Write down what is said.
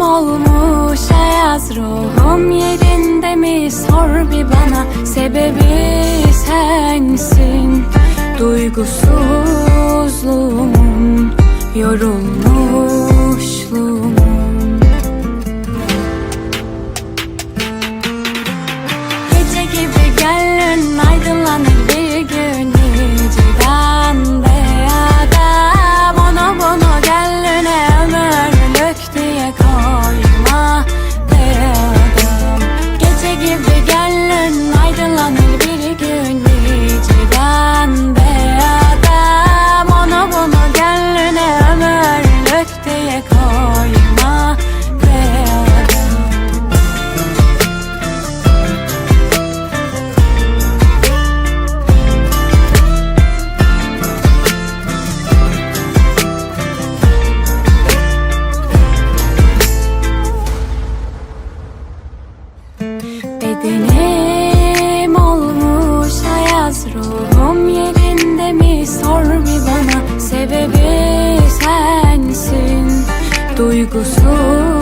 olmuş ayaz ruhum yerinde mi? Sor bir bana Sebebi sensin. Duygusuzluğumun yorulmuşluğumun Bedenim olmuş ayaz ruhum yerinde mi? Sor bir bana Sebebi sensin. Duygusuz